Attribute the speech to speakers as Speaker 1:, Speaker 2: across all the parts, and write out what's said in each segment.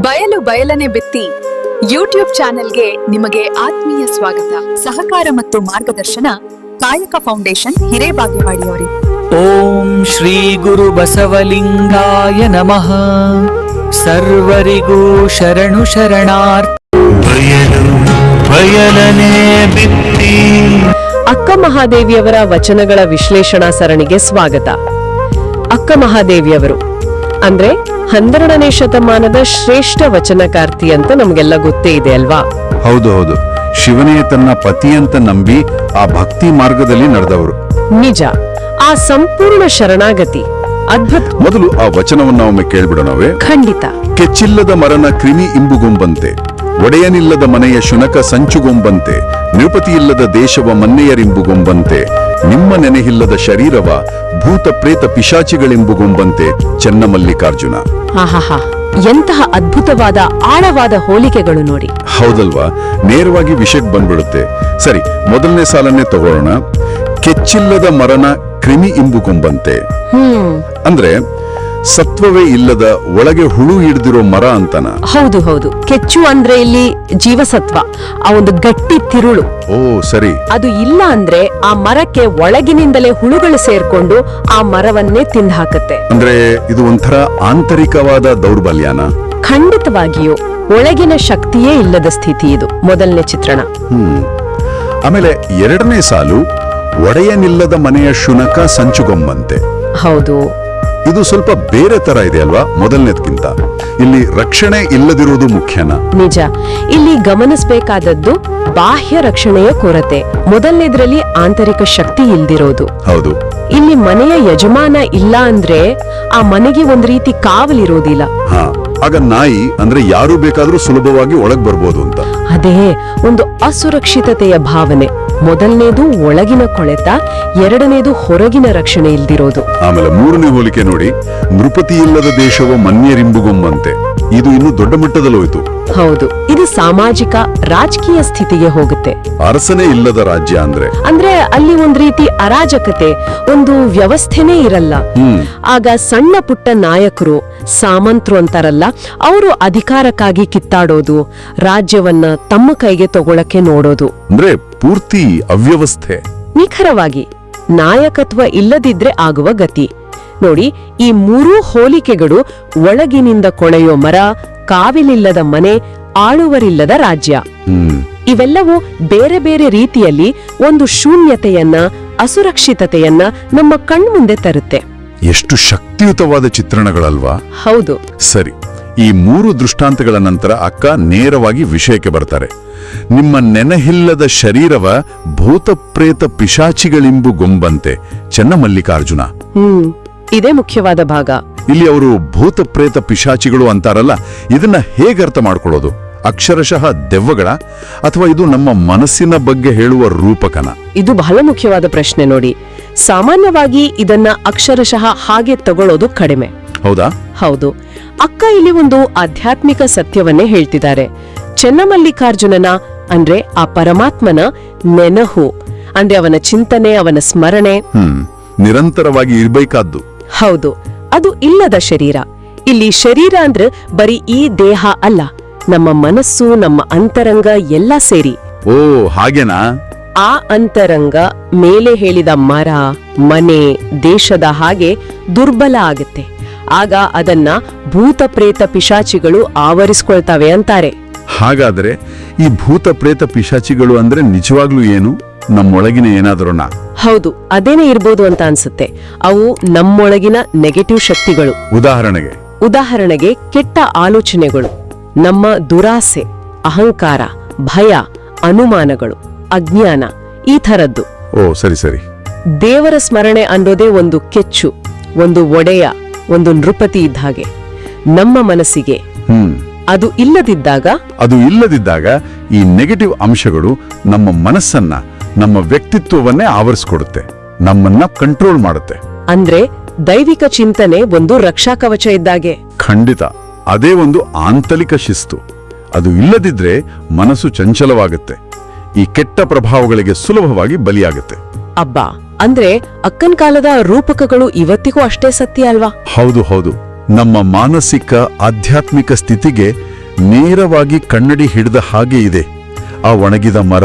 Speaker 1: ಬಯಲು ಬಯಲನೆ ಬಿತ್ತಿ ಯೂಟ್ಯೂಬ್ ಚಾನೆಲ್ಗೆ ನಿಮಗೆ ಆತ್ಮೀಯ ಸ್ವಾಗತ. ಸಹಕಾರ ಮತ್ತು ಮಾರ್ಗದರ್ಶನ ಕಾಯಕ ಫೌಂಡೇಶನ್ ಹಿರೇಬಾಗೇವಾಡಿಯವರಿ.
Speaker 2: ಓಂ ಶ್ರೀ ಗುರು ಬಸವಲಿಂಗಾಯ ನಮಃ. ಸರ್ವರಿಗೂ ಶರಣು ಶರಣಾರ್ಥ.
Speaker 3: ಬಯಲು ಬಯಲನೆ ಬಿತ್ತಿ.
Speaker 4: ಅಕ್ಕ ಮಹಾದೇವಿಯವರ ವಚನಗಳ ವಿಶ್ಲೇಷಣಾ ಸರಣಿಗೆ ಸ್ವಾಗತ. ಅಕ್ಕ ಮಹಾದೇವಿಯವರು. ಅಂದ್ರೆ ಹನ್ನೆರಡನೇ ಶತಮಾನದ ಶ್ರೇಷ್ಠ ವಚನಕಾರ್ತಿ ಅಂತ ನಮಗೆಲ್ಲ ಗೊತ್ತೇ ಇದೆ ಅಲ್ವಾ?
Speaker 5: ಹೌದು ಹೌದು. ಶಿವನೇ ತನ್ನ ಪತಿ ಅಂತ ನಂಬಿ ಆ ಭಕ್ತಿ ಮಾರ್ಗದಲ್ಲಿ ನಡೆದವರು.
Speaker 4: ನಿಜ. ಆ ಸಂಪೂರ್ಣ ಶರಣಾಗತಿ ಅದ್ಭುತ.
Speaker 5: ಮೊದಲು ಆ ವಚನವನ್ನ ಒಮ್ಮೆ ಕೇಳ್ಬಿಡೋಣವೇ?
Speaker 4: ಖಂಡಿತ.
Speaker 5: ಕೆಚ್ಚಿಲ್ಲದ ಮರನ ಕ್ರಿಮಿ ಇಂಬುಗೊಂಬಂತೆ ಒಡೆಯನಿಲ್ಲದ ಮನೆಯ ಶುನಕ ಸಂಚುಗೊಂಬಂತೆ ನೃಪತಿಯಿಲ್ಲದ ದೇಶವ ಮನ್ನೆಯರಿಂಬುಗೊಂಬಂತೆ ನಿಮ್ಮ ನೆನೆಹಿಲ್ಲದ ಶರೀರವ ಭೂತ ಪ್ರೇತ ಪಿಶಾಚಿಗಳೆಂಬುಗೊಂಬಂತೆ ಚೆನ್ನಮಲ್ಲಿಕಾರ್ಜುನ.
Speaker 4: ಎಂತಹ ಅದ್ಭುತವಾದ ಆಳವಾದ ಹೋಲಿಕೆಗಳು ನೋಡಿ.
Speaker 5: ಹೌದಲ್ವಾ? ನೇರವಾಗಿ ವಿಷಯಕ್ಕೆ ಬಂದ್ಬಿಡುತ್ತೆ. ಸರಿ ಮೊದಲನೇ ಸಾಲನ್ನೇ ತಗೊಳ್ಳೋಣ. ಕೆಚ್ಚಿಲ್ಲದ ಮರಣ ಕ್ರಿಮಿ ಇಂಬುಕೊಂಬಂತೆ
Speaker 4: ಹ್ಮ್.
Speaker 5: ಅಂದ್ರೆ ಸತ್ವವೇ ಇಲ್ಲದ ಒಳಗೆ ಹುಳು ಹಿಡಿದಿರೋ ಮರ ಅಂತನ?
Speaker 4: ಹೌದು ಹೌದು. ಕೆಚ್ಚು ಅಂದ್ರೆ ಇಲ್ಲಿ ಜೀವಸತ್ವ. ಆ ಒಂದು ಗಟ್ಟಿ ತಿರುಳು.
Speaker 5: ಓ ಸರಿ.
Speaker 4: ಅದು ಇಲ್ಲ ಅಂದ್ರೆ ಆ ಮರಕ್ಕೆ ಒಳಗಿನಿಂದಲೇ ಹುಳುಗಳು ಸೇರ್ಕೊಂಡು ಆ ಮರವನ್ನೇ ತಿಂದು ಹಾಕುತ್ತೆ
Speaker 5: ಅಂದ್ರೆ ಇದು ಒಂಥರ ಆಂತರಿಕವಾದ ದೌರ್ಬಲ್ಯನ?
Speaker 4: ಖಂಡಿತವಾಗಿಯೂ. ಒಳಗಿನ ಶಕ್ತಿಯೇ ಇಲ್ಲದ ಸ್ಥಿತಿ ಇದು. ಮೊದಲನೇ ಚಿತ್ರಣ.
Speaker 5: ಹ್ಮ್. ಆಮೇಲೆ ಎರಡನೇ ಸಾಲು ಒಡೆಯನಿಲ್ಲದ ಮನೆಯ ಶುನಕ ಸಂಚುಗೊಂಬಂತೆ
Speaker 4: ಹೌದು.
Speaker 5: ಇದು ಸ್ವಲ್ಪ ಬೇರೆ ತರ ಇದೆ ಅಲ್ವಾ? ಮೊದಲನೇದಕ್ಕಿಂತ ಇಲ್ಲಿ ರಕ್ಷಣೆ ಇಲ್ಲದಿರುವುದು ಮುಖ್ಯನಾ?
Speaker 4: ನಿಜ. ಇಲ್ಲಿ ಗಮನಿಸಬೇಕಾದದ್ದು ಬಾಹ್ಯ ರಕ್ಷಣೆಯ ಕೊರತೆ. ಮೊದಲನೇದ್ರಲ್ಲಿ ಆಂತರಿಕ ಶಕ್ತಿ ಇಲ್ದಿರೋದು.
Speaker 5: ಹೌದು.
Speaker 4: ಇಲ್ಲಿ ಮನೆಯ ಯಜಮಾನ ಇಲ್ಲ ಅಂದ್ರೆ ಆ ಮನೆಗೆ ಒಂದ್ ರೀತಿ ಕಾವಲಿರೋದಿಲ್ಲ.
Speaker 5: ಹಾ. ಆಗ ನಾಯಿ ಅಂದ್ರೆ ಯಾರು ಬೇಕಾದ್ರೂ ಸುಲಭವಾಗಿ ಒಳಗ್ ಬರ್ಬೋದು ಅಂತ.
Speaker 4: ಅದೇ ಒಂದು ಅಸುರಕ್ಷಿತತೆಯ ಭಾವನೆ. ಮೊದಲನೇದು ಒಳಗಿನ ಕೊಳೆತ ಎರಡನೇದು ಹೊರಗಿನ ರಕ್ಷಣೆ ಇಲ್ದಿರೋದು.
Speaker 5: ಆಮೇಲೆ ಮೂರನೇ ಹೋಲಿಕೆ ನೋಡಿ ನೃಪತಿ ಇಲ್ಲದ ದೇಶವ ಮನ್ಯರಿಂಬುಗೊಂಬಂತೆ. ಇದು ಇನ್ನು ದೊಡ್ಡ ಮಟ್ಟದಲ್ಲಿ ಹೋಯಿತು.
Speaker 4: ಹೌದು ಇದು ಸಾಮಾಜಿಕ ರಾಜಕೀಯ ಸ್ಥಿತಿಗೆ ಹೋಗುತ್ತೆ.
Speaker 5: ಅರಸನೇ ಇಲ್ಲದ ರಾಜ್ಯ ಅಂದ್ರೆ?
Speaker 4: ಅಂದ್ರೆ ಅಲ್ಲಿ ಒಂದ್ ರೀತಿ ಅರಾಜಕತೆ ಒಂದು ವ್ಯವಸ್ಥೆನೇ ಇರಲ್ಲ. ಆಗ ಸಣ್ಣ ಪುಟ್ಟ ನಾಯಕರು ಸಾಮಂತರು ಅಂತಾರಲ್ಲ ಅವರು ಅಧಿಕಾರಕ್ಕಾಗಿ ಕಿತ್ತಾಡೋದು ರಾಜ್ಯವನ್ನ ತಮ್ಮ ಕೈಗೆ ತಗೊಳಕ್ಕೆ ನೋಡೋದು.
Speaker 5: ಅಂದ್ರೆ ಪೂರ್ತಿ ಅವ್ಯವಸ್ಥೆ.
Speaker 4: ನಿಖರವಾಗಿ ನಾಯಕತ್ವ ಇಲ್ಲದಿದ್ರೆ ಆಗುವ ಗತಿ. ನೋಡಿ ಈ ಮೂರೂ ಹೋಲಿಕೆಗಳು ಒಳಗಿನಿಂದ ಕೊಳೆಯೋ ಮರ ಕಾವಿಲಿಲ್ಲದ ಮನೆ ಆಳುವರಿಲ್ಲದ ರಾಜ್ಯ. ಇವೆಲ್ಲವೂ ಬೇರೆ ಬೇರೆ ರೀತಿಯಲ್ಲಿ ಒಂದು ಶೂನ್ಯತೆಯನ್ನ ಅಸುರಕ್ಷಿತತೆಯನ್ನ ನಮ್ಮ ಕಣ್ಮುಂದೆ ತರುತ್ತೆ.
Speaker 5: ಎಷ್ಟು ಶಕ್ತಿಯುತವಾದ ಚಿತ್ರಣಗಳಲ್ವಾ?
Speaker 4: ಹೌದು.
Speaker 5: ಸರಿ ಈ ಮೂರು ದೃಷ್ಟಾಂತಗಳ ನಂತರ ಅಕ್ಕ ನೇರವಾಗಿ ವಿಷಯಕ್ಕೆ ಬರ್ತಾರೆ. ನಿಮ್ಮ ನೆನಹಿಲ್ಲದ ಶರೀರವ ಭೂತ ಪ್ರೇತ ಪಿಶಾಚಿಗಳೆಂಬು ಗೊಂಬಂತೆ ಚೆನ್ನಮಲ್ಲಿಕಾರ್ಜುನ.
Speaker 4: ಹ್ಮ್. ಇದೇ ಮುಖ್ಯವಾದ ಭಾಗ.
Speaker 5: ಇಲ್ಲಿ ಅವರು ಭೂತ ಪ್ರೇತ ಪಿಶಾಚಿಗಳು ಅಂತಾರಲ್ಲ ಇದನ್ನ ಹೇಗೆ ಅರ್ಥ ಮಾಡ್ಕೊಳ್ಳೋದು? ಅಕ್ಷರಶಃ ದೆವ್ವಗಳ ಅಥವಾ ಇದು ನಮ್ಮ ಮನಸ್ಸಿನ ಬಗ್ಗೆ ಹೇಳುವ ರೂಪಕನ?
Speaker 4: ಇದು ಬಹಳ ಮುಖ್ಯವಾದ ಪ್ರಶ್ನೆ ನೋಡಿ. ಸಾಮಾನ್ಯವಾಗಿ ಇದನ್ನ ಅಕ್ಷರಶಃ ಹಾಗೆ ತಗೊಳ್ಳೋದು ಕಡಿಮೆ.
Speaker 5: ಹೌದಾ?
Speaker 4: ಹೌದು. ಅಕ್ಕ ಇಲ್ಲಿ ಒಂದು ಆಧ್ಯಾತ್ಮಿಕ ಸತ್ಯವನ್ನೇ ಹೇಳ್ತಿದ್ದಾರೆ. ಚೆನ್ನಮಲ್ಲಿಕಾರ್ಜುನನ ಅಂದ್ರೆ ಆ ಪರಮಾತ್ಮನ ನೆನಹು ಅಂದ್ರೆ ಅವನ ಚಿಂತನೆ ಅವನ ಸ್ಮರಣೆ.
Speaker 5: ಹ್ಮ್ ನಿರಂತರವಾಗಿ ಇರ್ಬೇಕಾದ್ದು.
Speaker 4: ಹೌದು ಅದು ಇಲ್ಲದ ಶರೀರ. ಇಲ್ಲಿ ಶರೀರ ಅಂದ್ರೆ ಬರೀ ಈ ದೇಹ ಅಲ್ಲ ನಮ್ಮ ಮನಸ್ಸು ನಮ್ಮ ಅಂತರಂಗ ಎಲ್ಲ ಸೇರಿ.
Speaker 5: ಓ ಹಾಗೇನಾ?
Speaker 4: ಆ ಅಂತರಂಗ ಮೇಲೆ ಹೇಳಿದ ಮರ ಮನೆ ದೇಶದ ಹಾಗೆ ದುರ್ಬಲ ಆಗುತ್ತೆ. ಆಗ ಅದನ್ನ ಭೂತ ಪ್ರೇತ ಪಿಶಾಚಿಗಳು ಆವರಿಸ್ಕೊಳ್ತವೆ ಅಂತಾರೆ.
Speaker 5: ಹಾಗಾದ್ರೆ ಈ ಭೂತ ಪ್ರೇತ ಪಿಶಾಚಿಗಳು ಅಂದ್ರೆ ನಿಜವಾಗ್ಲೂ ಏನು? ನಮ್ಮೊಳಗಿನ ಏನಾದ್ರೋಣ
Speaker 4: ಹೌದು ಅದೇನೇ ಇರ್ಬೋದು ಅಂತ ಅನ್ಸುತ್ತೆ. ಅವು ನಮ್ಮೊಳಗಿನ ನೆಗೆಟಿವ್ ಶಕ್ತಿಗಳು.
Speaker 5: ಉದಾಹರಣೆಗೆ.
Speaker 4: ಉದಾಹರಣೆಗೆ ಕೆಟ್ಟ ಆಲೋಚನೆಗಳು. ನಮ್ಮ ದುರಾಸೆ ಅಹಂಕಾರ ಭಯ ಅನುಮಾನಗಳು ಅಜ್ಞಾನ ಈ ಥರದ್ದು.
Speaker 5: ಓ ಸರಿ ಸರಿ.
Speaker 4: ದೇವರ ಸ್ಮರಣೆ ಅನ್ನೋದೇ ಒಂದು ಕೆಚ್ಚು ಒಂದು ಒಡೆಯ ಒಂದು ನೃಪತಿ ಇದ್ದ ಹಾಗೆ. ನಮ್ಮ ಮನಸ್ಸಿಗೆ ಅದು ಇಲ್ಲದಿದ್ದಾಗ
Speaker 5: ಅದು ಇಲ್ಲದಿದ್ದಾಗ ಈ ನೆಗೆಟಿವ್ ಅಂಶಗಳು ನಮ್ಮ ಮನಸ್ಸನ್ನ ನಮ್ಮ ವ್ಯಕ್ತಿತ್ವವನ್ನೇ ಆವರಿಸ್ಕೊಡುತ್ತೆ ನಮ್ಮನ್ನ ಕಂಟ್ರೋಲ್ ಮಾಡುತ್ತೆ.
Speaker 4: ಅಂದ್ರೆ ದೈವಿಕ ಚಿಂತನೆ ಒಂದು ರಕ್ಷಾ ಕವಚ ಇದ್ದಾಗೆ
Speaker 5: ಖಂಡಿತ. ಅದೇ ಒಂದು ಆಂತರಿಕ ಶಿಸ್ತು. ಅದು ಇಲ್ಲದಿದ್ರೆ ಮನಸ್ಸು ಚಂಚಲವಾಗುತ್ತೆ. ಈ ಕೆಟ್ಟ ಪ್ರಭಾವಗಳಿಗೆ ಸುಲಭವಾಗಿ ಬಲಿಯಾಗುತ್ತೆ.
Speaker 4: ಅಬ್ಬಾ. ಅಂದ್ರೆ ಅಕ್ಕನ್ ಕಾಲದ ರೂಪಕಗಳು ಇವತ್ತಿಗೂ ಅಷ್ಟೇ ಸತ್ಯ ಅಲ್ವಾ?
Speaker 5: ಹೌದು ಹೌದು. ನಮ್ಮ ಮಾನಸಿಕ ಆಧ್ಯಾತ್ಮಿಕ ಸ್ಥಿತಿಗೆ ನೇರವಾಗಿ ಕನ್ನಡಿ ಹಿಡಿದ ಹಾಗೆ ಇದೆ. ಆ ಒಣಗಿದ ಮರ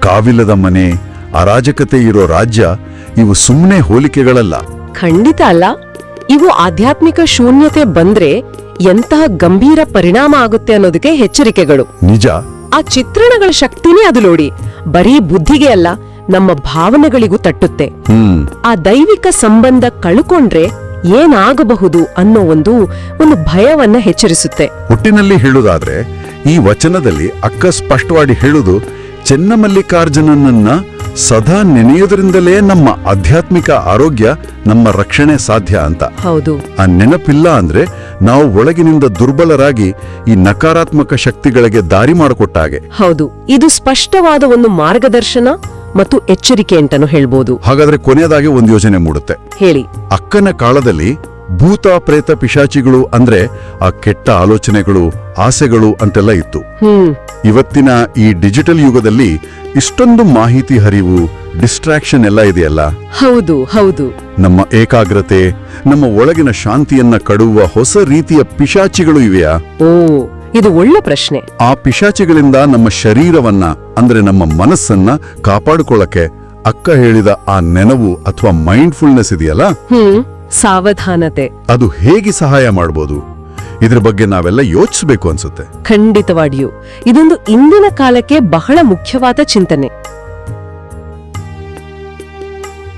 Speaker 5: ಕಾವಿಲದ ಮನೆ ಅರಾಜಕತೆ ಇರೋ ರಾಜ್ಯ ಇವು ಸುಮ್ಮನೆ ಹೋಲಿಕೆಗಳಲ್ಲ.
Speaker 4: ಖಂಡಿತ ಅಲ್ಲ. ಇವು ಆಧ್ಯಾತ್ಮಿಕ ಶೂನ್ಯತೆ ಬಂದ್ರೆ ಎಂತಹ ಗಂಭೀರ ಪರಿಣಾಮ ಆಗುತ್ತೆ ಅನ್ನೋದಕ್ಕೆ ಎಚ್ಚರಿಕೆಗಳು.
Speaker 5: ನಿಜ.
Speaker 4: ಆ ಚಿತ್ರಣಗಳ ಶಕ್ತಿನೇ ಅದು ನೋಡಿ. ಬರೀ ಬುದ್ಧಿಗೆ ಅಲ್ಲ ನಮ್ಮ ಭಾವನೆಗಳಿಗೂ ತಟ್ಟುತ್ತೆ. ಆ ದೈವಿಕ ಸಂಬಂಧ ಕಳ್ಕೊಂಡ್ರೆ ಏನಾಗಬಹುದು ಅನ್ನೋ ಒಂದು ಒಂದು ಭಯವನ್ನ ಹೆಚ್ಚರಿಸುತ್ತೆ
Speaker 5: ಒಟ್ಟಿನಲ್ಲಿ ಹೇಳುದಾದ್ರೆ ಈ ವಚನದಲ್ಲಿ ಅಕ್ಕ ಸ್ಪಷ್ಟವಾಗಿ ಹೇಳುದು ಚೆನ್ನಮಲ್ಲಿಕಾರ್ಜುನನನ್ನ ಸದಾ ನೆನೆಯುವುದರಿಂದಲೇ ನಮ್ಮ ಆಧ್ಯಾತ್ಮಿಕ ಆರೋಗ್ಯ ನಮ್ಮ ರಕ್ಷಣೆ ಸಾಧ್ಯ ಅಂತ.
Speaker 4: ಹೌದು.
Speaker 5: ಆ ನೆನಪಿಲ್ಲ ಅಂದ್ರೆ ನಾವು ಒಳಗಿನಿಂದ ದುರ್ಬಲರಾಗಿ ಈ ನಕಾರಾತ್ಮಕ ಶಕ್ತಿಗಳಿಗೆ ದಾರಿ ಮಾಡಿಕೊಟ್ಟಾಗೆ
Speaker 4: ಹೌದು. ಇದು ಸ್ಪಷ್ಟವಾದ ಒಂದು ಮಾರ್ಗದರ್ಶನ ಮತ್ತು ಎಚ್ಚರಿಕೆ ಅಂತಾನು ಹೇಳ್ಬೋದು.
Speaker 5: ಹಾಗಾದ್ರೆ ಕೊನೆಯದಾಗಿ ಒಂದು ಯೋಜನೆ ಮೂಡುತ್ತೆ.
Speaker 4: ಹೇಳಿ.
Speaker 5: ಅಕ್ಕನ ಕಾಲದಲ್ಲಿ ಭೂತ ಪ್ರೇತ ಪಿಶಾಚಿಗಳು ಅಂದ್ರೆ ಆ ಕೆಟ್ಟ ಆಲೋಚನೆಗಳು ಆಸೆಗಳು ಅಂತೆಲ್ಲ ಇತ್ತು. ಇವತ್ತಿನ ಈ ಡಿಜಿಟಲ್ ಯುಗದಲ್ಲಿ ಇಷ್ಟೊಂದು ಮಾಹಿತಿ ಹರಿವು ಡಿಸ್ಟ್ರಾಕ್ಷನ್ ಎಲ್ಲ ಇದೆಯಲ್ಲ?
Speaker 4: ಹೌದು ಹೌದು.
Speaker 5: ನಮ್ಮ ಏಕಾಗ್ರತೆ ನಮ್ಮ ಒಳಗಿನ ಶಾಂತಿಯನ್ನ ಕಡುವ ಹೊಸ ರೀತಿಯ ಪಿಶಾಚಿಗಳು ಇವೆಯಾ?
Speaker 4: ಓ ಇದು ಒಳ್ಳೆ ಪ್ರಶ್ನೆ.
Speaker 5: ಆ ಪಿಶಾಚಿಗಳಿಂದ ನಮ್ಮ ಶರೀರವನ್ನ ಅಂದ್ರೆ ನಮ್ಮ ಮನಸ್ಸನ್ನ ಕಾಪಾಡಿಕೊಳ್ಳಕ್ಕೆ ಅಕ್ಕ ಹೇಳಿದ ಆ ನೆನವು ಅಥವಾ ಮೈಂಡ್ಫುಲ್ನೆಸ್ ಇದೆಯಲ್ಲ?
Speaker 4: ಹ್ಮ್ ಸಾವಧಾನತೆ.
Speaker 5: ಅದು ಹೇಗೆ ಸಹಾಯ ಮಾಡಬಹುದು ಇದ್ರ ಬಗ್ಗೆ ನಾವೆಲ್ಲ ಯೋಚಿಸಬೇಕು ಅನ್ಸುತ್ತೆ.
Speaker 4: ಖಂಡಿತವಾಗಿಯೂ. ಇದೊಂದು ಇಂದಿನ ಕಾಲಕ್ಕೆ ಬಹಳ ಮುಖ್ಯವಾದ ಚಿಂತನೆ.